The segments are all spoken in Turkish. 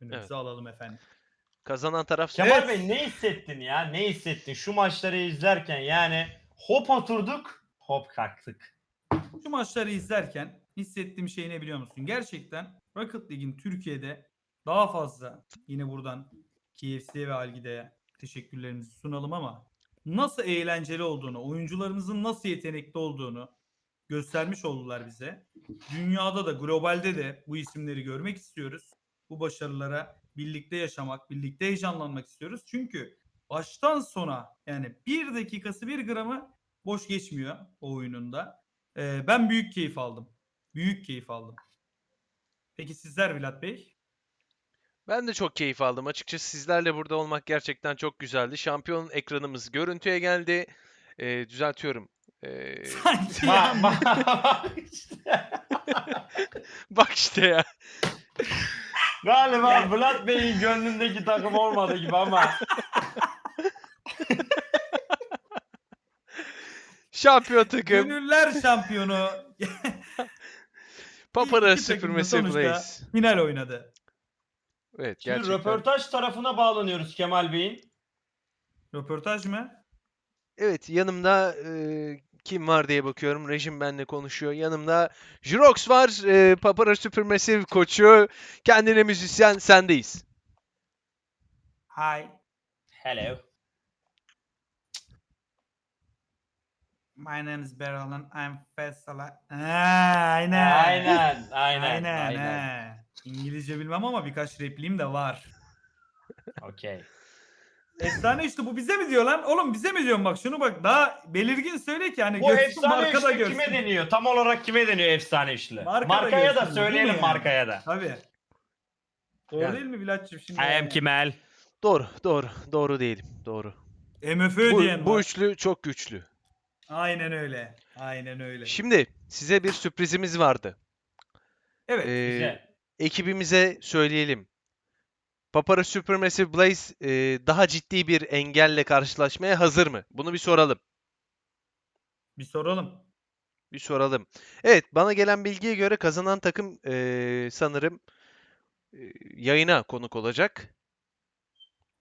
Önümüze Evet. alalım efendim. Kazanan taraf Kemal Evet. Bey ne hissettin ya? Ne hissettin şu maçları izlerken yani hop oturduk hop kalktık. Şu maçları izlerken hissettiğim şey ne biliyor musun? Gerçekten Rocket League'in Türkiye'de daha fazla yine buradan KFC ve Algide'ye teşekkürlerimizi sunalım ama nasıl eğlenceli olduğunu, oyuncularımızın nasıl yetenekli olduğunu göstermiş oldular bize. Dünyada da globalde de bu isimleri görmek istiyoruz. Bu başarılara birlikte yaşamak, birlikte heyecanlanmak istiyoruz. Çünkü baştan sona yani bir dakikası bir gramı boş geçmiyor o oyununda. Ee, ben büyük keyif aldım. Büyük keyif aldım. Peki sizler Vilat Bey? Ben de çok keyif aldım. Açıkçası sizlerle burada olmak gerçekten çok güzeldi. Şampiyon ekranımız görüntüye geldi. Ee, düzeltiyorum. Ee, Sanki bak bak işte. bak işte ya. Galiba Vlad Bey'in gönlündeki takım olmadı gibi ama. Şampiyon takım. Gönüller şampiyonu Papara iki takım da süpürmesi sonuçta Blaze. final oynadı. Evet Şimdi gerçekten. röportaj tarafına bağlanıyoruz Kemal Bey'in. Röportaj mı? Evet yanımda e, kim var diye bakıyorum. Rejim benimle konuşuyor. Yanımda Jirox var. E, Papara Supermassive koçu. Kendine müzisyen sendeyiz. Hi. Hello. My name is Beryl and I'm Faisal. Ha, aynen. Aynen, aynen, Aynen. aynen. İngilizce bilmem ama birkaç repliğim de var. Okey. Efsane işte bu bize mi diyor lan? Oğlum bize mi diyorsun bak şunu bak daha belirgin söyle ki hani Bu görsün, efsane marka da görsün. kime deniyor? Tam olarak kime deniyor efsane üçlü? Marka da Markaya da görsün, değil mi söyleyelim yani? markaya da. Tabii. Doğru Yani. değil mi Bilatçım şimdi? I am yani? Kemal. Doğru, doğru, doğru değilim. Doğru. MFÖ Bu, diyen bu var. üçlü çok güçlü. Aynen öyle. Aynen öyle. Şimdi size bir sürprizimiz vardı. evet. Ee, Güzel. ekibimize söyleyelim. Papara Supermassive Blaze e, daha ciddi bir engelle karşılaşmaya hazır mı? Bunu bir soralım. bir soralım. Bir soralım. Evet, bana gelen bilgiye göre kazanan takım e, sanırım e, yayına konuk olacak.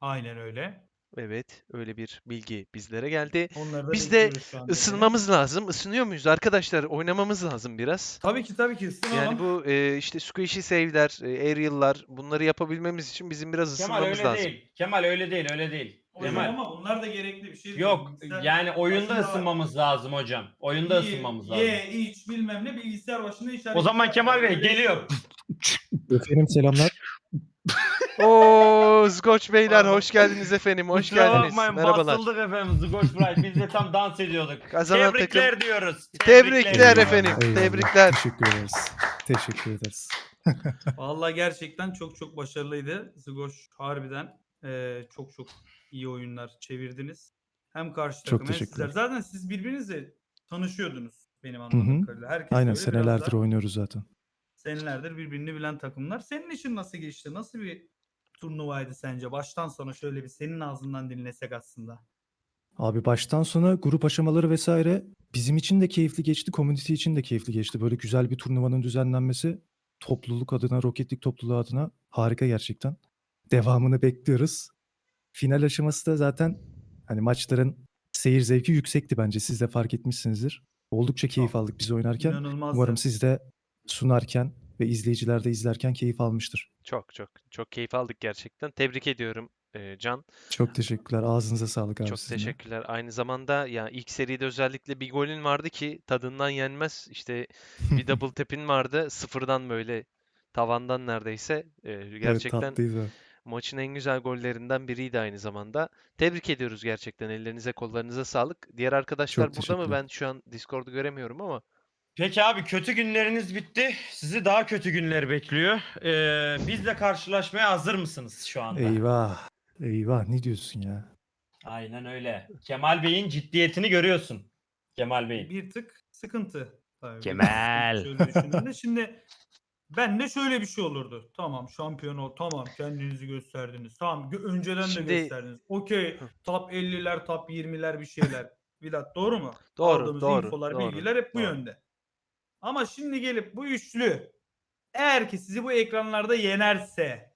Aynen öyle. Evet, öyle bir bilgi bizlere geldi. Onları da Biz de bekliyoruz şu anda. Isınmamız lazım. Isınıyor muyuz arkadaşlar? Oynamamız lazım biraz. Tabii ki tabii ki ısınalım. Yani bu e, işte squishy save'ler, e, aerial'lar bunları yapabilmemiz için bizim biraz Kemal ısınmamız öyle lazım. değil. Kemal öyle değil, öyle değil. Hocam Kemal. ama bunlar da gerekli bir şey. Yok Bilgisayar yani oyunda başında ısınmamız lazım hocam. Oyunda ye- ısınmamız lazım. Ye, iç bilmem ne bilgisayar başında işaret. O zaman Kemal Bey geliyor. Efendim selamlar. Oo, Skoç Beyler hoş geldiniz efendim. Hoş Kusura geldiniz. bakmayın, Merhabalar. Basıldık efendim Zgoş Bright. Biz de tam dans ediyorduk. Kazanan Tebrikler takım- diyoruz. Tebrikler efendim. Eyvallah, tebrikler. Teşekkür ederiz. Teşekkür ederiz. Vallahi gerçekten çok çok başarılıydı. Zgoş harbiden eee, çok çok iyi oyunlar çevirdiniz. Hem karşı Çok takım hem teşekkürler. sizler. Zaten siz birbirinizle tanışıyordunuz benim anladığım hı. kadarıyla. Herkes Aynen biraz senelerdir oynuyoruz zaten. Senelerdir birbirini bilen takımlar. Senin için nasıl geçti? Nasıl bir turnuvaydı sence? Baştan sona şöyle bir senin ağzından dinlesek aslında. Abi baştan sona grup aşamaları vesaire bizim için de keyifli geçti. Community için de keyifli geçti. Böyle güzel bir turnuvanın düzenlenmesi topluluk adına, Rocket League topluluğu adına harika gerçekten. Devamını bekliyoruz. Final aşaması da zaten hani maçların seyir zevki yüksekti bence. Siz de fark etmişsinizdir. Oldukça keyif aldık biz oynarken. İnanılmazdı. Umarım siz de sunarken ve izleyiciler de izlerken keyif almıştır. Çok çok çok keyif aldık gerçekten. Tebrik ediyorum e, Can. Çok teşekkürler. Ağzınıza sağlık abi Çok sizin de. teşekkürler. Aynı zamanda ya ilk seride özellikle bir golün vardı ki tadından yenmez. İşte bir double tap'in vardı. Sıfırdan böyle tavandan neredeyse. E, Evet gerçekten tatlıydı. maçın en güzel gollerinden biriydi aynı zamanda. Tebrik ediyoruz gerçekten. Ellerinize kollarınıza sağlık. Diğer arkadaşlar Çok burada mı? Ben şu an Discord'u göremiyorum ama. Peki abi kötü günleriniz bitti. Sizi daha kötü günler bekliyor. Ee, bizle karşılaşmaya hazır mısınız şu anda? Eyvah. Eyvah ne diyorsun ya? Aynen öyle. Kemal Bey'in ciddiyetini görüyorsun. Kemal Bey'in. bir tık sıkıntı. Tabii, Kemal. Şöyle düşündüğümde şimdi ben de şöyle bir şey olurdu. Tamam şampiyon ol. Tamam kendinizi gösterdiniz. Tamam gö- önceden Şimdi- de gösterdiniz. Okey top 50'ler top 20'ler bir şeyler. Vilat doğru mu? Doğru, Aldığımız doğru, infolar, doğru, bilgiler hep bu doğru. yönde. Ama şimdi gelip bu üçlü eğer ki sizi bu ekranlarda yenerse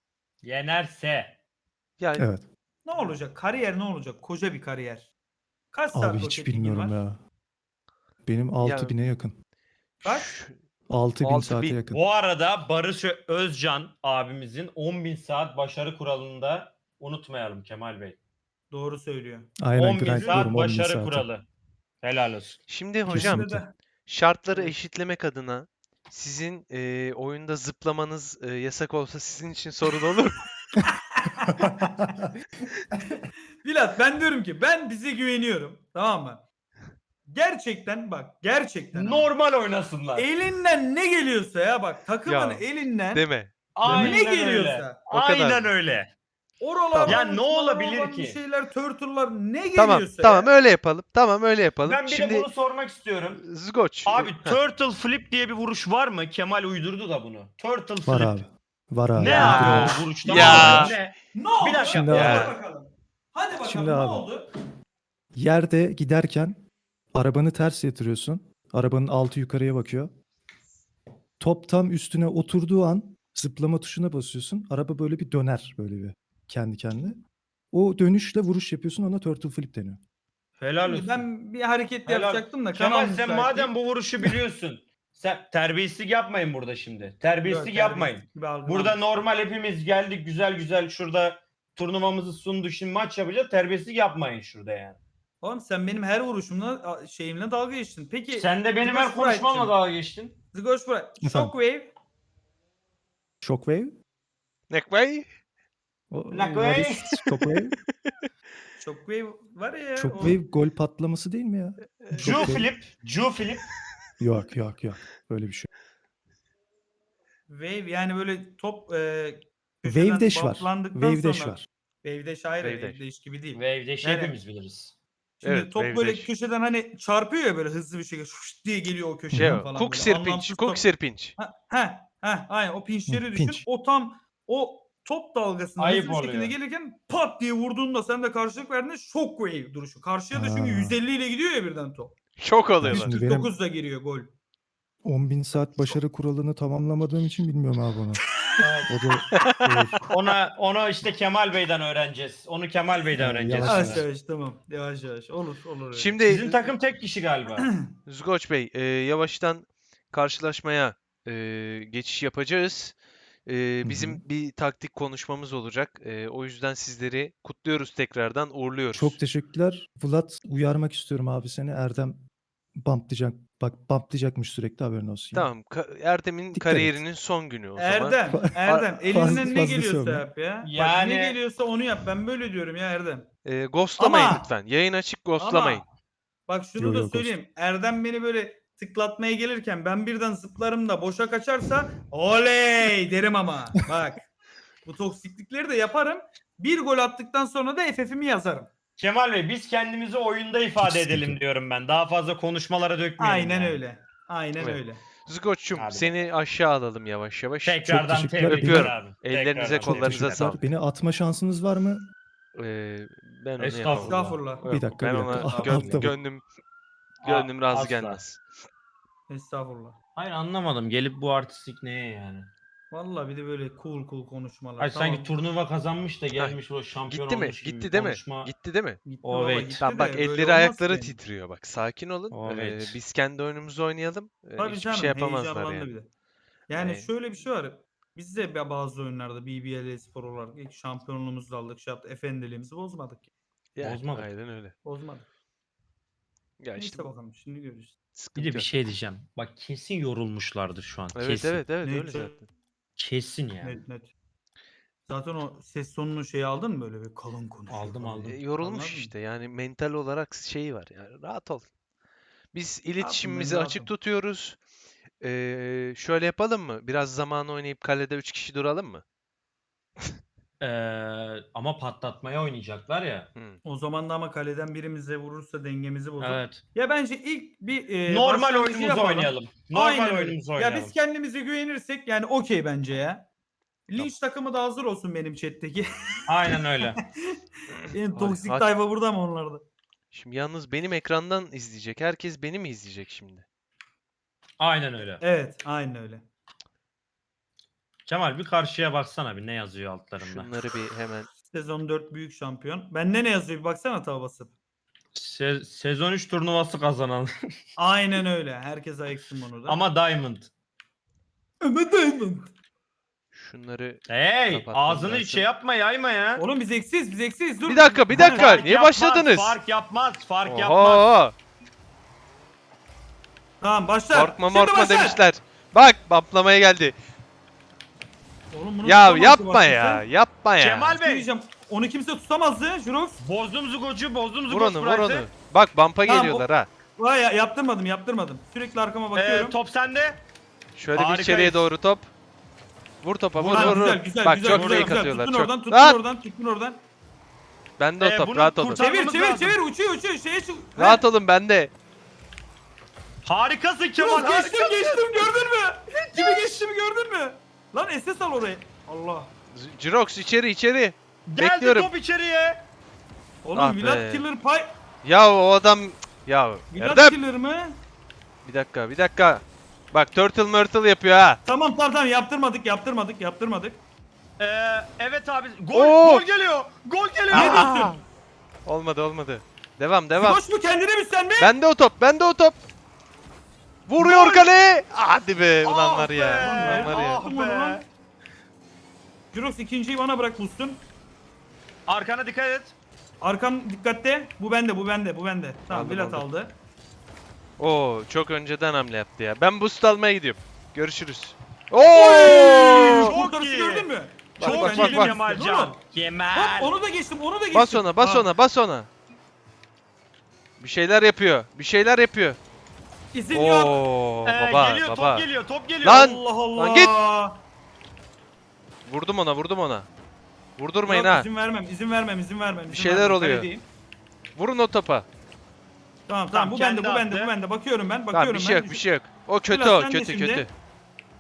Yenerse. Yani Evet. Ne olacak? Kariyer ne olacak? Koca bir kariyer. Kaç saat Abi hiç bilmiyorum var? ya. Benim 6000'e yakın. Kaç? şu- 6000 6000. saate yakın. Bu arada Barış Ö- Özcan abimizin 10.000 saat başarı kuralını da unutmayalım Kemal Bey. Doğru söylüyor. Aynen 10.000 grind saat diyorum 10.000 başarı saate. kuralı. Helal olsun. Şimdi hocam Kesinlikle. Şartları eşitlemek adına sizin e, oyunda zıplamanız e, yasak olsa sizin için sorun olur mu? Bilat ben diyorum ki ben bize güveniyorum. Tamam mı? Gerçekten bak gerçekten. Normal oynasınlar. Elinden ne geliyorsa ya bak takımın Ya, elinden Deme. Aynen ne öyle. geliyorsa. O kadar. Aynen öyle. Oralar Ya ne olabilir ki? Bir şeyler turtle'lar ne Tamam geliyorsa tamam ya. öyle yapalım. Tamam öyle yapalım. Ben bir Şimdi de bunu sormak istiyorum. Zgoç. Abi turtle flip diye bir vuruş var mı? Kemal uydurdu da bunu. Turtle flip. Var abi. Var abi. Ne abi o vuruşta? Ya. Ne? Ne oldu? Bir dakika. Şimdi Hadi abi. bakalım. Hadi bakalım Şimdi ne abi. oldu? Yerde giderken arabanı ters yatırıyorsun. Arabanın altı yukarıya bakıyor. Top tam üstüne oturduğu an zıplama tuşuna basıyorsun. Araba böyle bir döner böyle bir kendi kendine. O dönüşle vuruş yapıyorsun ona turtle flip deniyor. Helal olsun. ben bir hareket Helal. yapacaktım da Kemal kanal sen müsait madem değil. bu vuruşu biliyorsun. sen terbiyesizlik yapmayın burada şimdi. Yok, Terbiyesizlik yapmayın. terbiyesizlik Burada normal hepimiz geldik güzel güzel şurada turnuvamızı sunduk şimdi maç yapacağız. Terbiyesizlik yapmayın şurada yani. Oğlum sen benim her vuruşumla a- şeyimle dalga geçtin. Peki Sen de benim her Zgoş konuşmamla Bright'cığım. dalga geçtin. Zgoş Bray, Efendim? Shockwave Shockwave? Nekvay. O, Shockwave. what is Shockwave? Shockwave var ya. o- Shockwave gol patlaması değil mi ya? Ju Shockwave. flip, Ju flip. Yok yok yok. Öyle bir şey. Wave yani böyle top e, Wave dash var. Wave dash var. Wave dash ayrı. Wave Wave dash. dash gibi değil. Wave'de Yani- hepimiz biliriz. Şimdi Evet, top wave böyle dash. köşeden hani çarpıyor ya böyle hızlı bir şekilde şuş diye geliyor o köşeden Şey o. falan. Cook sirpinç. Cook sirpinç. Ha, ha, ha, aynen o pinçleri Hı, düşün. pinç. O tam o top dalgasına Ayıp hızlı bir şekilde oluyor. gelirken pat diye vurduğunda sen de karşılık verdiğinde shockwave duruşu. Karşıya da çünkü Ha. 150 ile gidiyor ya birden top. Çok oluyorlar. şimdi- 149 da giriyor gol. 10.000 saat başarı kuralını tamamlamadığım için bilmiyorum abi onu. Evet. O da. Ona onu işte Kemal Bey'den öğreneceğiz. Onu Kemal Bey'den öğreneceğiz. yavaş Yavaş şimdi. yavaş tamam. Yavaş yavaş. Olur olur. öyle. Şimdi Sizin takım tek kişi galiba. Zgoç Bey, e, yavaştan karşılaşmaya e, geçiş yapacağız. E, bizim bir taktik konuşmamız olacak. E, o yüzden sizleri kutluyoruz tekrardan, uğurluyoruz. Çok teşekkürler. Vlad uyarmak istiyorum abi seni. Erdem bumplayacak. Bak bumplayacakmış sürekli haberin olsun. yani. Tamam, ka- Erdem'in Dikkat et. kariyerinin son günü o zaman. Erdem, Erdem fazla- elinden ne fazla geliyorsa yap ya. Bak, Yani- ne geliyorsa onu yap. Ben böyle diyorum ya Erdem. E, ghostlamayın Ama- lütfen. Yayın açık, ghostlamayın. Ama bak şunu Yo, da yo, ghost. söyleyeyim. Erdem beni böyle tıklatmaya gelirken ben birden zıplarım da boşa kaçarsa oley derim ama. Bak bu toksiklikleri de yaparım. Bir gol attıktan sonra da FF'imi yazarım. Kemal Bey biz kendimizi oyunda ifade edelim diyorum ben. Daha fazla konuşmalara dökmeyelim. Aynen yani. öyle. Aynen Evet. öyle. Zgoç'cum Abi. seni aşağı alalım yavaş yavaş. Tekrardan teşekkürler. tebrikler Öpüyorum. abi. Ellerinize, Tekrardan kollarınıza sağlık. Beni atma şansınız var mı? E, ben onu Estağfurullah. yapamam. Estağfurullah. Bir dakika, ben bir ona dakika. gön- Altta gönlüm gönlüm razı asla. gelmez. Estağfurullah. Hayır anlamadım. Gelip bu artistlik neye yani? Vallahi bir de böyle cool cool konuşmalar. Ay Tamam. sanki turnuva kazanmış da gelmiş o şampiyon Gitti mi? olmuş gibi Gitti değil mi? konuşma. Gitti değil mi? Gitti O baba, evet. gitti Tamam bak de böyle elleri ayakları ki. titriyor bak sakin olun. Ee, evet. biz kendi oyunumuzu oynayalım. Ee, Tabii hiçbir canım şey yapamazlar heyecanlandı yani. bir de. Yani Yani- şöyle bir şey var. Biz de ba- bazı oyunlarda BBL spor olarak ilk şampiyonluğumuzu da aldık. Şey yaptık. Efendiliğimizi bozmadık. Yani, Bozmadık. Aynen öyle. Bozmadık. Ya Neyse işte bakalım şimdi görürüz. Bir sıkıntı de bir yok. şey diyeceğim. Bak kesin yorulmuşlardır şu an. Evet kesin. evet evet öyle zaten. Kesin yani. Net net. Zaten o ses tonunu şey aldın mı böyle bir kalın konuşuyor Aldım, falan. aldım. E, yorulmuş Anladın mı? işte yani mental olarak şeyi var yani rahat ol. Biz iletişimimizi rahatım. açık tutuyoruz. Ee, şöyle yapalım mı? Biraz zaman oynayıp kalede 3 kişi duralım mı? Ee, ama patlatmaya oynayacaklar ya. Hı. O zaman da ama kaleden birimize vurursa dengemizi bozar. Evet. Ya bence ilk bir e, Normal başlangıcı oyunumuzu yapalım. oynayalım. Normal Aynen öyle. oyunumuzu Ya oynayalım. biz kendimize güvenirsek yani okey bence ya. Linç takımı da hazır olsun benim chat'teki. Aynen öyle. Benim Hadi, toksik hadi. tayfa burada mı onlarda? Şimdi yalnız benim ekrandan izleyecek. Herkes beni mi izleyecek şimdi? Aynen öyle. Evet aynen öyle. Kemal bir karşıya baksana bir ne yazıyor altlarında. Şunları bir hemen. Sezon 4 büyük şampiyon. Bende ne yazıyor bir baksana tava basıp. Se- sezon 3 turnuvası kazanan. Aynen öyle. Herkes ayıksın bunu da. Ama Diamond. Ama Diamond. Şunları Hey Kapatmam ağzını lazım. şey yapma yayma ya. Oğlum biz eksiyiz biz eksiyiz. Dur. Bir dakika, bir dakika. Fark niye yapmaz, başladınız? Fark yapmaz fark yapmaz. Oho! Tamam başla. Korkma Şimdi morkma başla. demişler. Bak baplamaya geldi. Oğlum bunu Ya tutamazdı yapma bak ya. Yapma ya. Kemal şey Bey diyeceğim. Onu kimse tutamazdı Jurox. bozdum Zugo'cu bozdum Vur Zugo onu vur onu. Bak bampa Tamam, geliyorlar ha. Vay ya yaptırmadım yaptırmadım. Sürekli arkama bakıyorum. Ee, top sende. Şöyle bir Harikayız. içeriye doğru top. Vur topa vur Ha, vur vur. güzel güzel Bak güzel çok güzel, fake güzel. atıyorlar. Tutun Çok. oradan tutun Lan! oradan tutun oradan. Bende o Ee, top bunu rahat olun. kurtar- Çevir çevir lazım. çevir uçuyor uçuyor şeye çık. Rahat olun bende. Harikasın Kemal Jurox harikasın. geçtim geçtim gördün mü? Kimi geçtim gördün mü? Lan SS al orayı. Allah. Jirox içeri içeri. Geldi Bekliyorum. top içeriye. Oğlum Ah Vlad be. Killer Pay. Ya o adam ya Vlad Erdem Killer mı? bir dakika bir dakika. Bak turtle myrtle yapıyor ha. Tamam tamam tamam yaptırmadık yaptırmadık yaptırmadık. Ee, evet abi gol Oo. gol geliyor. Gol geliyor. Ne diyorsun? Olmadı olmadı. Devam devam. Koş mu kendine mi sen mi? Bende o top bende o top. Vuruyor kaleye. Hadi be ulan Ah var ya. be, Ulan var ya. ah be. İkinciyi bana bırak boost'un. Arkana dikkat et. Arkam dikkatte. Bu bende bu bende bu bende. Tamam Aldım, aldım. aldı. Oo çok önceden hamle yaptı ya. Ben boost almaya gidiyorum. Görüşürüz. Oo! Çok Kurtarışı iyi. gördün mü? Bak, Çok bak, iyi bak, bak. Kemalcan. Oğlum, Kemal. Hop onu da geçtim onu da geçtim. Bas ona bas Ha, ona bas ona. Bir şeyler yapıyor. Bir şeyler yapıyor. İzin yok. Oo Ee, baba geliyor baba. top geliyor top geliyor. Lan! Allah Allah. Lan git. Vurdum ona vurdum ona. Vurdurmayın Yok, ha. İzin vermem izin vermem izin vermem. izin şeyler vermem. oluyor. Kaledeyim. Vurun o topa. Tamam tamam Tamam, bu bende kendi bu bende attı. bu bende. Bakıyorum ben bakıyorum Tamam bir şey ben. yok bir şey yok. O kötü Biraz o sen de kötü şimdi. kötü.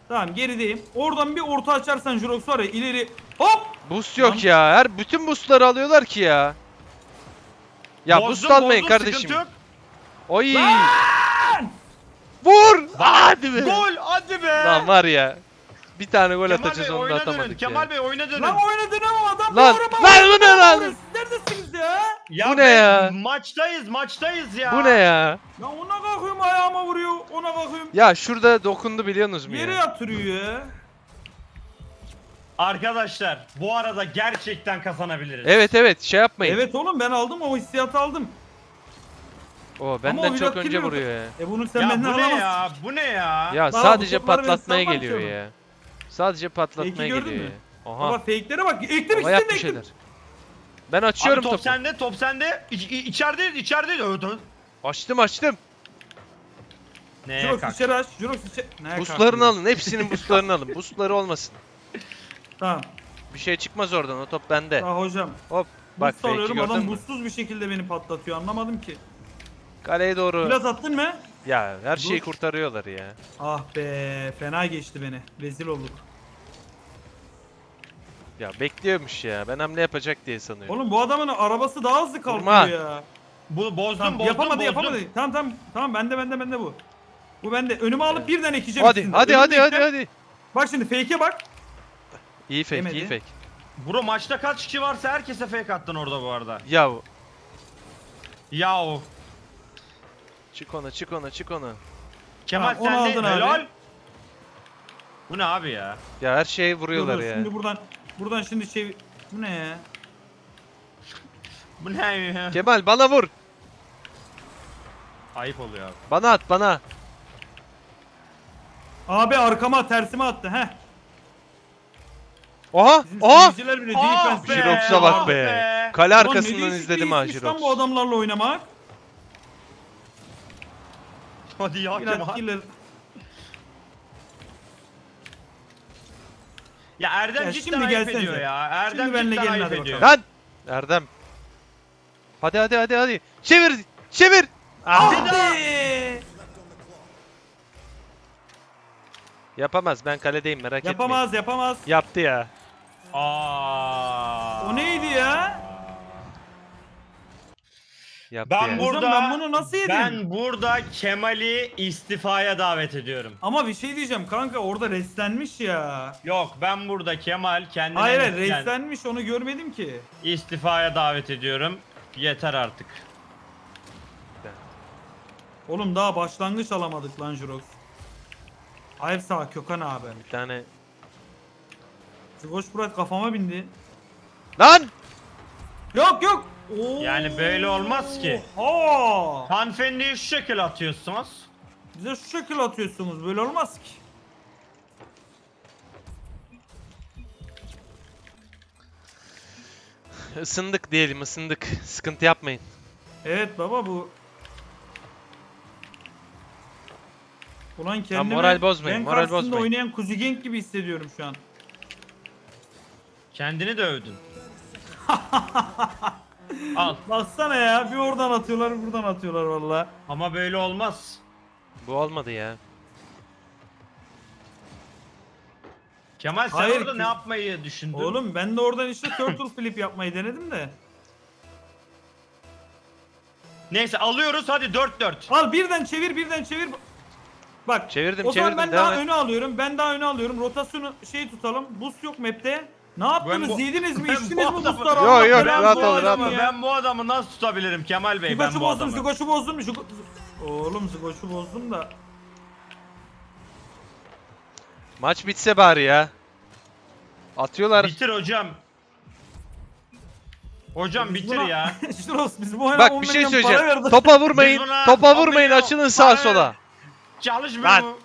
Tamam gerideyim. Oradan bir orta açarsan Jurox var ya ileri. Hop. Boost yok Lan. ya. Her bütün boostları alıyorlar ki ya. Ya Bozdum, boost almayın bozdum, kardeşim. sıkıntı yok. Oy. Vur! Hadi be. Gol hadi be. Lan var ya. Bir tane gol Kemal atacağız Bey onu da oyuna dönün. atamadık ya. Kemal Bey oyuna dönün. Lan oynadın ama adam Lan, doğru mu? lan bu ne lan? Neredesiniz ya? Ya Bu ne ya? Maçtayız maçtayız ya. Bu ne ya? Ya ona kalkıyorum ayağıma vuruyor. Ona kalkıyorum. Ya şurada dokundu biliyorsunuz mu Yere ya? yatırıyor ya. Arkadaşlar bu arada gerçekten kazanabiliriz. Evet evet şey yapmayın. Evet oğlum ben aldım o hissiyatı aldım. O benden o çok önce vuruyor ya. E bunu sen Ya benden bu ne alamazsın. ya? Bu ne ya? Ya Bana bu sadece topları patlatmaya geliyor ya. Sadece patlatmaya Fake'i gördün geliyor mü? ya. Aha. Baba fake'lere bak. Ektim Baba ikisini de ektim. şeyler. Ben Abi açıyorum top topu. sende, top sende. İç, i- içerideyiz, içerideyiz. Açtım açtım. Ne Jurox kalk. içeri aç. Jurox içeri. Ne kalktın? alın. Hepsinin boostlarını alın. Boostları olmasın. Tamam. Bir şey çıkmaz oradan. O top bende. Daha hocam. Hop. Bak fake'i alıyorum gördün adam mü? boostsuz bir şekilde beni patlatıyor anlamadım ki. Kaleye doğru. Biraz attın mı? Ya her şeyi Dur. kurtarıyorlar ya. Ah be fena geçti beni. Rezil olduk. Ya bekliyormuş ya. Ben hamle yapacak diye sanıyorum. Oğlum bu adamın arabası daha hızlı kalkıyor Vurma. ya. Bu bozdum, Tamam, bozdum, yapamadı bozdum. yapamadı. Tamam tamam tamam bende bende bende bu. Bu bende. Önüme alıp birden ekeceğim Hadi ikisini de. hadi hadi hadi hadi. Bak şimdi fake'e bak. İyi fake Yemedi. iyi fake. Bro maçta kaç kişi varsa herkese fake attın orada bu arada. Ya Yahu. Çık ona çık ona çık ona. Kemal Tamam, onu sen de aldın abi. helal. Bu ne abi ya? Ya her şeyi Dur, vuruyorlar dur, ya. Şimdi buradan buradan şimdi şey bu ne ya? Bu ne ya? Kemal bana vur. Ayıp oluyor abi. Bana at bana. Abi arkama tersime attı he. Oha Bizim oha. seyirciler bile Ah be, Jirox'a bak be. Kale Ulan arkasından izledim ha işmiş lan Jirox. bu adamlarla oynamak. Hadi ya Kemal. killer. Ya Erdem Ya cidden şimdi ayıp gelsenize. ediyor ya. Erdem Şimdi benle cidden gelin ayıp hadi ediyor. Lan. Erdem. Hadi hadi hadi hadi. Çevir çevir. Ah. Hadi. Yapamaz ben kaledeyim merak etmeyin. Yapamaz yapamaz. Yaptı ya. Aa. O neydi ya? Yaptı Ben yani. Burada- ben bunu nasıl yedim? Ben burada Kemal'i istifaya davet ediyorum. Ama bir şey diyeceğim kanka orada reslenmiş ya. Yok ben burada Kemal kendine Hayır hayır yani reslenmiş onu görmedim ki. istifaya davet ediyorum. Yeter artık. Oğlum daha başlangıç alamadık lan Jurox. Hayır sağ Kökan abi. Bir tane. Skoç Burak kafama bindi. Lan! Yok yok. Oo. Yani böyle olmaz ki. Oha. Hanımefendiyi şu şekil atıyorsunuz. Bize şu şekil atıyorsunuz böyle olmaz ki. Isındık diyelim ısındık. Sıkıntı yapmayın. Evet baba bu. Ulan kendimi moral bozmayın, ben moral karşısında bozmayın. oynayan Kuzi Genk gibi hissediyorum şu an. Kendini de övdün. Al. Baksana ya bir oradan atıyorlar bir buradan atıyorlar valla. Ama böyle olmaz. Bu olmadı ya. Kemal sen Hayır orada ki- ne yapmayı düşündün? Oğlum ben de oradan işte turtle flip yapmayı denedim de. Neyse alıyoruz hadi 4-4. Al birden çevir birden çevir. Bak. Çevirdim o zaman çevirdim ben devam daha et. öne alıyorum. Ben daha öne alıyorum. Rotasyonu şey tutalım. Boost yok map'te. Ne yaptınız? bu- Yediniz mi? ben İçtiniz bu mi adamı- boostları? Yo, Allah yo, belanı rahat bu ol, rahat adamı ol. ya. Ben bu adamı nasıl tutabilirim Kemal Bey ben Zgoç'u bu bozdum, adamı. Zgoç'u bozdum. Zgo- Oğlum Zgoç'u bozdum da. Maç bitse bari ya. Atıyorlar. Bitir hocam. Hocam Biz bitir buna- ya. Şuros biz bu oyuna Bak 10 bir şey milyon para söyleyeceğim. verdik. Topa vurmayın. Biz buna Topa 10 vurmayın. milyon Açılın sağa para sola. Çalışmıyor Lan. mu?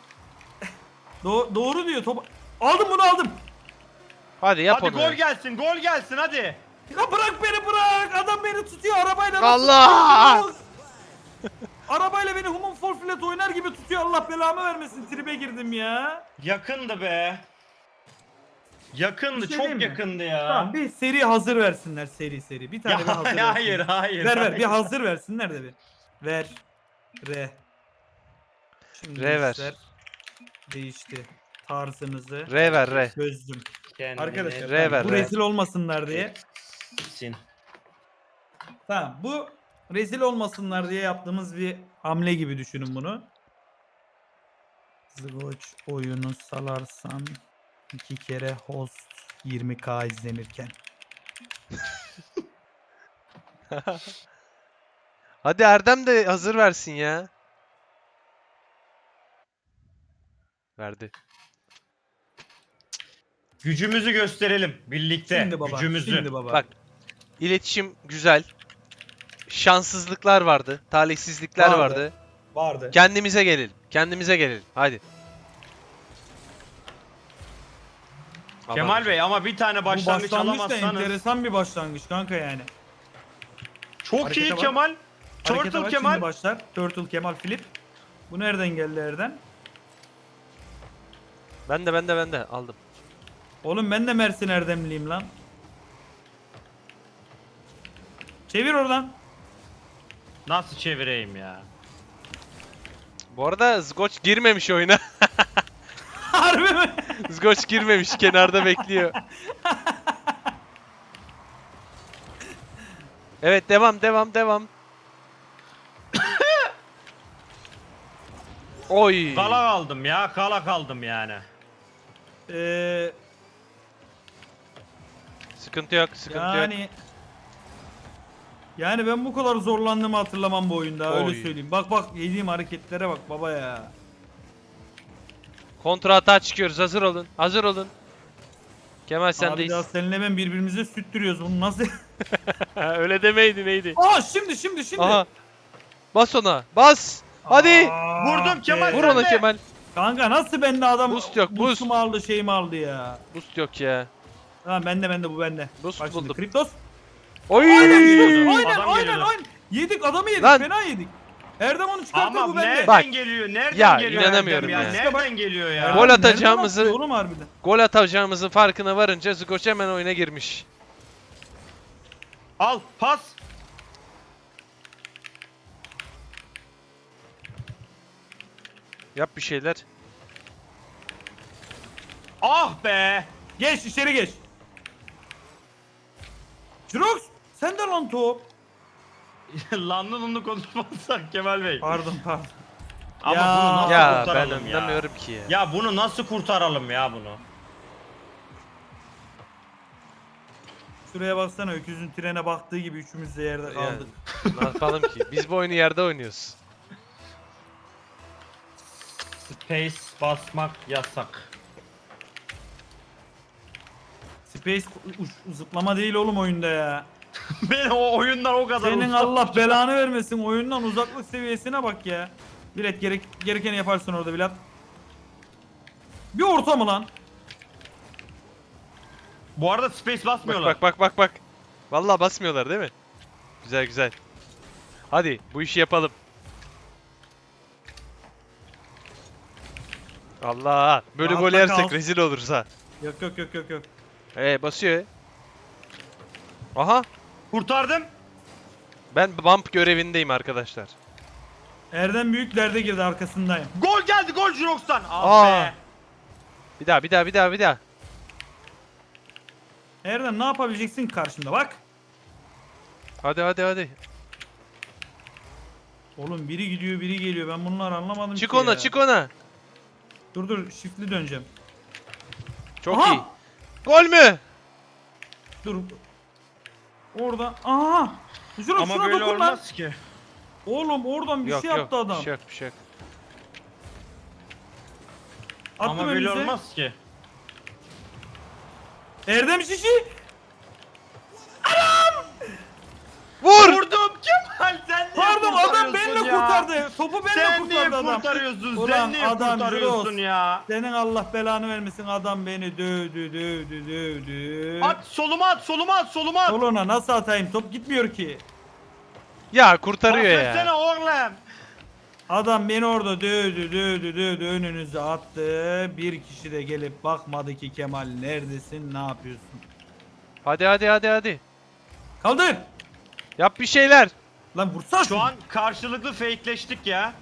Do- doğru diyor. Top... Aldım bunu aldım. Hadi yap Hadi onu. gol gelsin gol gelsin hadi. Ya bırak beni bırak. Adam beni tutuyor arabayla. nasıl Allah! tutuyor? arabayla beni Human Flat oynar gibi tutuyor. Allah belamı vermesin. Tribe girdim ya. Yakındı be. Yakındı Bir şey çok diyeyim mi? yakındı ya. Tamam bir seri hazır versinler seri seri. Bir tane Ya, bir hazır hayır versinler. hayır. Ver ver hayır. bir hazır versinler de bir. Ver. Re. Şimdi Re ver. işler Değişti. Tarzınızı R ver R. çözdüm. Kendine Arkadaşlar Re tamam, ver, bu re. rezil olmasınlar diye. sin. Tamam bu rezil olmasınlar diye yaptığımız bir hamle gibi düşünün bunu. Zgoç oyunu salarsan iki kere host 20k izlenirken. Hadi Erdem de hazır versin ya. Verdi. Gücümüzü gösterelim birlikte. Şimdi baba. Gücümüzü. Şimdi baba. Bak. İletişim güzel. Şanssızlıklar vardı. Talihsizlikler Vardı. vardı. vardı. Kendimize gelelim. Kendimize gelelim. Hadi. Kemal Bey ama bir tane Bu başlangıç, başlangıç da alamazsanız. enteresan bir başlangıç kanka yani. Çok Harekete iyi bak. Kemal. Harekete Turtle bak, Kemal. Şimdi başlar. Turtle Kemal Flip. Bu nereden geldi Erdem? Ben de ben de ben de aldım. Oğlum ben de Mersin Erdemliyim lan. Çevir oradan. Nasıl çevireyim ya? Bu arada Zgoç girmemiş oyuna. Harbi mi? Zgoç girmemiş. Kenarda bekliyor. Evet devam devam devam. Oy. Kala kaldım ya. Kala kaldım yani. Ee, Sıkıntı yok, sıkıntı yok. yani yani ben bu kadar zorlandığımı hatırlamam bu oyunda öyle Oy. söyleyeyim. Bak bak yediğim hareketlere bak baba ya. Kontra atağa çıkıyoruz. Hazır olun. Hazır olun. Kemal Abi sendeyiz. daha seninle ben birbirimize süttürüyoruz bunu nasıl? Öyle demeydi neydi? Aa şimdi şimdi şimdi. Aha. Bas ona. Bas. Hadi. Aa, Vurdum Kemal. Vur ona de. Kemal. Kanka nasıl bende adam Boost yok, boost. boost'umu aldı şeyimi aldı ya. Boost yok ya. Tamam bende bende bu bende. Boost Bak şimdi buldum. Kriptos. Oy. Aynen geliyordu. aynen Adam aynen geliyordu. aynen. Yedik adamı yedik Lan. fena yedik. Erdem onu çıkarttı Ama bu bende. nereden Bak. geliyor? Nereden Ya, geliyor? inanamıyorum Erdem ya. Nereden geliyor ya? Erdem Gol nereden atacağımızı- atıyor Oğlum harbiden. Gol atacağımızın farkına varınca Zgoç hemen oyuna girmiş. Al pas. Yap bir şeyler. Ah be. Geç içeri geç. Jirox sen de lan top. Lanlı lunlu konuşmazsak Kemal Bey. Pardon pardon. Ama Ya. bunu nasıl Ya ben kurtaralım ya? anlamıyorum ki ya. Ya bunu nasıl kurtaralım ya bunu? Şuraya baksana öküzün trene baktığı gibi üçümüz de yerde kaldık. ne yapalım ki? Biz bu oyunu yerde oynuyoruz. Space basmak yasak. Space uç- zıplama değil oğlum oyunda ya. ben o oyundan o kadar Senin uzak- Allah belanı vermesin oyundan uzaklık seviyesine bak ya. Bilet gerek, gerekeni yaparsın orada Bilat. Bir orta mı lan? Bu arada space Bak basmıyorlar. bak bak bak bak. Vallahi basmıyorlar değil mi? Güzel güzel. Hadi bu işi yapalım. Allah! Böyle gol Rahatla yersek kal. rezil oluruz ha. Yok yok yok yok yok. Ee basıyor. Aha! Kurtardım. Ben bump görevindeyim arkadaşlar. Erdem büyük derde girdi arkasındayım. Gol geldi gol Jirox'tan. Ah Aa. be. Bir daha bir daha bir daha bir daha. Erdem ne yapabileceksin ki karşımda bak. Hadi hadi hadi. Oğlum biri gidiyor biri geliyor ben bunları anlamadım Çık ki ona ya. çık ona. Dur dur shiftli döneceğim. Çok Aha! iyi. Gol mü? Dur. Orada. Aha! Şuna, Ama şuna böyle dokun lan. olmaz ki. Oğlum oradan bir yok şey yok. yaptı adam. Bir şey yok bir şey yok. Attım Ama böyle olmaz ki. Erdem şişi. Vur! Vurdum sen niye Pardon adam kurtarıyorsun benimle ya? kurtardı. Topu benimle Sen niye kurtardı adam. kurtarıyorsun? Ulan sen niye adam kurtarıyorsun ya? Senin Allah belanı vermesin adam beni dövdü dövdü dövdü. At soluma at soluma at soluma at. Soluna nasıl atayım top gitmiyor ki. Ya kurtarıyor Affetsene ya. oğlum. Adam beni orada dövdü dövdü dövdü önünüze attı. Bir kişi de gelip bakmadı ki Kemal neredesin ne yapıyorsun. Hadi hadi hadi hadi. Kaldır. Yap bir şeyler. Lan vursana Şu an karşılıklı fakeleştik ya.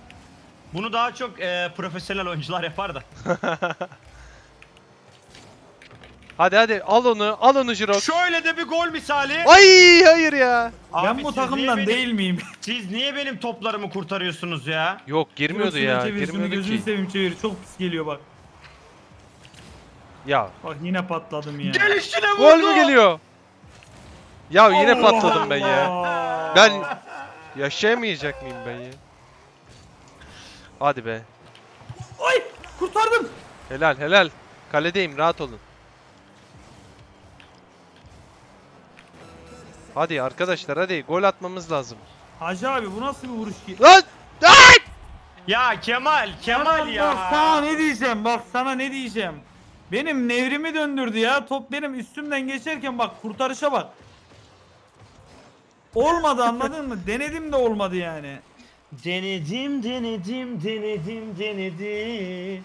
Bunu daha çok e, profesyonel oyuncular yapar da. Hadi hadi al onu al onu Jirok. Şöyle de bir gol misali. Ay hayır ya. Ben bu siz niye takımdan benim- değil miyim? Siz niye benim toplarımı kurtarıyorsunuz ya? Yok girmiyordu ya. çevir, şunu Girmiyordu gözünü ki. seveyim çevir. Çok pis geliyor bak. Ya Bak yine patladım ya. Gelişine vurdu. gol mü geliyor? Ya yine Allah patladım ben ya. Allah. Ben yaşayamayacak mıyım ben ya? Hadi be. Ay kurtardım. Helal helal. Kaledeyim rahat olun. Hadi arkadaşlar hadi gol atmamız lazım. Hacı abi bu nasıl bir vuruş ki? Lan! Ay! Ya Kemal, Kemal ya. Bak sana ne diyeceğim bak sana ne diyeceğim. Benim nevrimi döndürdü ya. Top benim üstümden geçerken bak kurtarışa bak. Olmadı anladın mı? Denedim de olmadı yani. Denedim, denedim, denedim, denedim.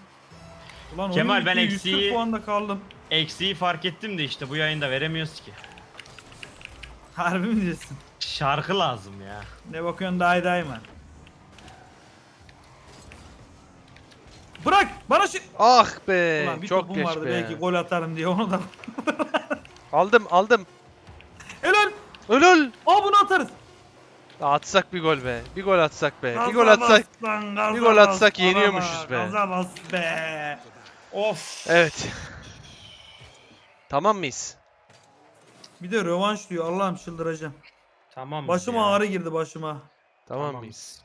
Ulan oyun Kemal, ben bitti, 140 eksiği- puanda kaldım. Eksiği fark ettim de işte bu yayında veremiyoruz ki. Harbi mi diyorsun? Şarkı lazım ya. Ne bakıyorsun day day mı? Bırak bana şi... Ah be. Ulan bir çok topum geç vardı be. belki gol atarım diye onu da. Aldım aldım. Helal. Ölül. Aa bunu atarız. Atsak bir gol be. Bir gol atsak be. Bir gol atsak. lan, bir gol atsak yeniyormuşuz be. Gaza bas be. Of. Evet. Tamam mıyız? Bir de rövanş diyor Allah'ım çıldıracağım. Tamam. Başıma ya. ağrı girdi başıma. Tamam Tamam. mıyız?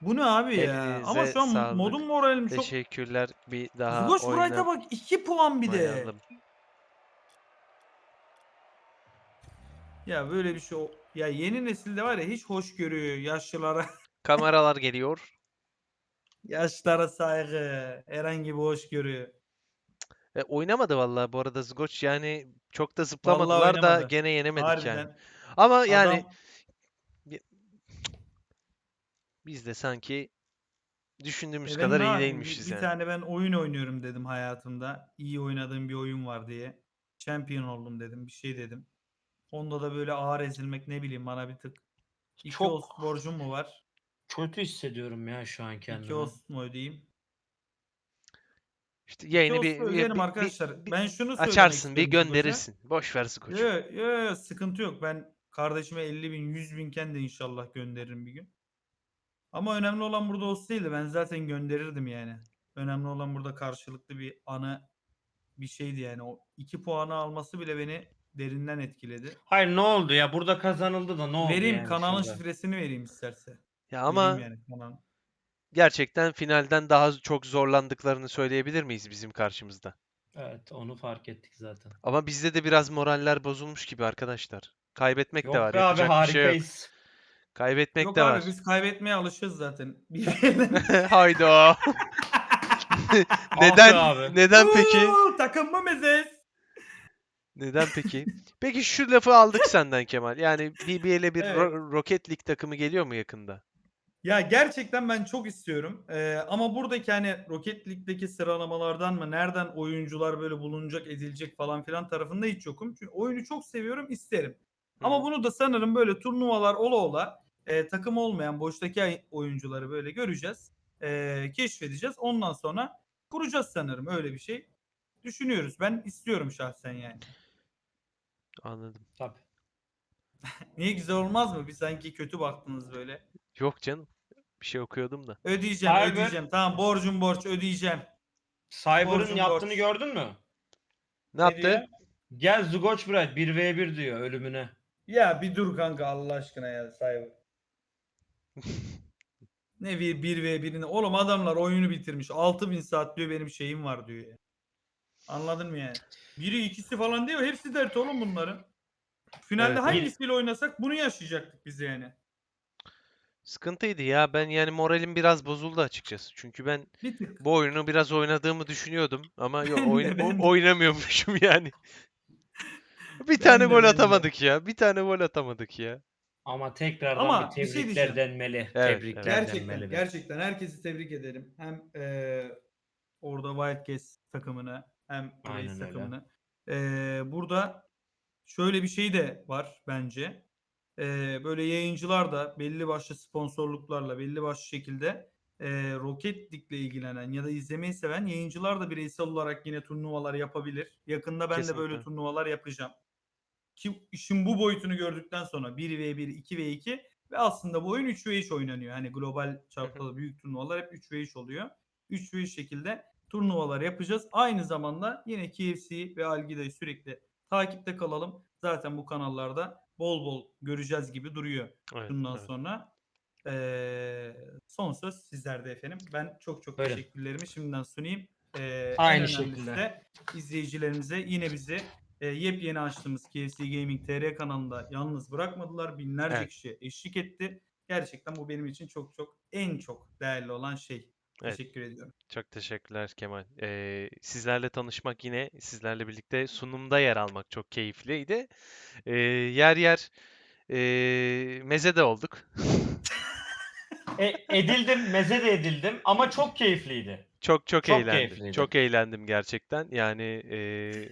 Bu ne abi ya? Elinize Ama şu an sağlık. modum moralim çok... Teşekkürler. Bir daha Zgoş Bright'a bak 2 puan bir de. oynamayalım. Ya böyle bir şey o- ya yeni nesilde var ya hiç hoş görüyor yaşlılara Kameralar geliyor. yaşlara saygı herhangi bir hoş görüyor. E, oynamadı vallahi bu arada Zgoç yani çok da zıplamadılar da oynamadı. gene yenemedik Harbiden. yani. Ama yani Adam- biz de sanki düşündüğümüz E ben kadar ne iyi yapayım? Bir- değilmişiz bir, yani. tane ben oyun oynuyorum dedim hayatımda. İyi oynadığım bir oyun var diye. Champion oldum dedim. Bir şey dedim. Onda da böyle ağır ezilmek ne bileyim bana bir tık. İki Çok- host borcum mu var? Kötü hissediyorum ya şu an İki kendimi. host mu ödeyeyim? İşte İki yayını host bir, bir- öderim bir- bir- arkadaşlar. bir ben şunu söylemek açarsın bir istiyorum Zgoş'a. gönderirsin. Boş ver Zgoç'u. Yok yok sıkıntı yok. Ben Kardeşime 50 bin 100 binken de inşallah gönderirim bir gün. Ama önemli olan burada olsaydı ben zaten gönderirdim yani. Önemli olan burada karşılıklı bir anı bir şeydi yani. O iki puanı alması bile beni derinden etkiledi. Hayır ne oldu ya? Burada kazanıldı da ne oldu vereyim yani kanalın şimdi? şifresini vereyim isterse. Ya ama Vereyim yani gerçekten finalden daha çok zorlandıklarını söyleyebilir miyiz bizim karşımızda? Evet onu fark ettik zaten. Ama bizde de biraz moraller bozulmuş gibi arkadaşlar. Kaybetmek Yok de var. be abi Yapacak bir şey yok. harikayız. Kaybetmek Yok de abi var. biz kaybetmeye alışığız zaten. Bir yerden- Hayda. Ah be neden abi. neden peki? Uuu, Takım mı mezes? Neden peki? Peki şu lafı aldık senden Kemal. Yani BBL'e bir Evet. Ro- Rocket League takımı geliyor mu yakında? Ya gerçekten ben çok istiyorum. Ee, ama buradaki hani Rocket League'deki sıralamalardan mı nereden oyuncular böyle bulunacak edilecek falan filan tarafında hiç yokum. Çünkü oyunu çok seviyorum isterim. Ama bunu da sanırım böyle turnuvalar ola ola e, takım olmayan boştaki ay- oyuncuları böyle göreceğiz. e, keşfedeceğiz. Ondan sonra kuracağız sanırım öyle bir şey. Düşünüyoruz. Ben istiyorum şahsen yani. Anladım. Tabii. Niye güzel olmaz mı? Bir sanki kötü baktınız böyle. Yok canım. Bir şey okuyordum da. Ödeyeceğim, Cyber- ödeyeceğim. Tamam borcum borç ödeyeceğim. Cyber'ın Borcum yaptığını borç. gördün mü? Ne yaptı? diyor? Gel Zugoç Bright 1v1 diyor ölümüne. Ya bir dur kanka Allah aşkına ya Cyber. ne bir, bir ve birine. Oğlum adamlar oyunu bitirmiş. 6000 saat diyor benim şeyim var diyor ya. Anladın mı yani? Biri ikisi falan değil Hepsi dert oğlum bunların. Finalde Evet, hangisiyle oynasak bunu yaşayacaktık biz yani. Sıkıntıydı ya. Ben yani moralim biraz bozuldu açıkçası. Çünkü ben Bir tık. bu oyunu biraz oynadığımı düşünüyordum ama yok Ben de, oyna- ben de. o- oynamıyormuşum yani. Bir Ben tane de, gol ben de. atamadık ya. Bir tane gol atamadık ya. Ama tekrardan Ama bir bir şey tebrikler diyeceğim. denmeli. Evet, tebrikler evet. Gerçekten denmeli. gerçekten herkesi tebrik ederim. Hem eee, orada Wildcats takımını hem Aynen Blaze öyle. takımını. Eee, burada şöyle bir şey de var bence. Eee, böyle yayıncılar da belli başlı sponsorluklarla belli başlı şekilde eee Rocket League'le ilgilenen ya da izlemeyi seven yayıncılar da bireysel olarak yine turnuvalar yapabilir. Yakında ben de böyle Kesinlikle. turnuvalar yapacağım. Ki işin bu boyutunu gördükten sonra 1v1, 2v2 ve aslında bu oyun 3v3 oynanıyor. Hani global çapta büyük turnuvalar hep 3v3 oluyor. 3v3 şekilde turnuvalar yapacağız. Aynı zamanda yine KFC ve Algida'yı sürekli takipte kalalım. Zaten bu kanallarda bol bol göreceğiz gibi duruyor Evet, bundan evet. sonra. Ee, son söz sizlerde efendim. Ben çok çok Buyurun. teşekkürlerimi şimdiden sunayım. Ee, Aynı şekilde. de izleyicilerimize yine bizi e, yepyeni açtığımız KFC Gaming TR kanalında yalnız bırakmadılar. Binlerce Evet. kişi eşlik etti. Gerçekten bu benim için çok çok en çok değerli olan şey. Evet. Teşekkür ediyorum. Çok teşekkürler Kemal. Ee, sizlerle tanışmak yine sizlerle birlikte sunumda yer almak çok keyifliydi. Ee, yer yer ee, meze de olduk. E, edildim, meze de edildim ama çok keyifliydi. Çok çok, Çok eğlendim. keyifliydi. Çok eğlendim gerçekten. Yani ee,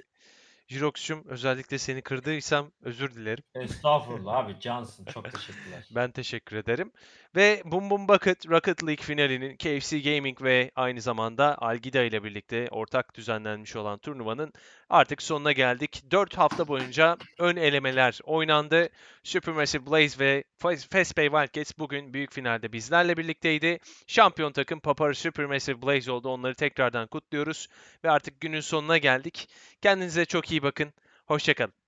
Jirox'cum özellikle seni kırdıysam özür dilerim. Estağfurullah abi cansın. Çok teşekkürler. Ben teşekkür ederim. Ve Boom Boom Bucket Rocket League finalinin KFC Gaming ve aynı zamanda Algida ile birlikte ortak düzenlenmiş olan turnuvanın artık sonuna geldik. 4 hafta boyunca ön elemeler oynandı. Supermassive Blaze ve Fastpay Wildcats bugün büyük finalde bizlerle birlikteydi. Şampiyon takım Papara Supermassive Blaze oldu. Onları tekrardan kutluyoruz. Ve artık günün sonuna geldik. Kendinize çok iyi bakın. Hoşçakalın.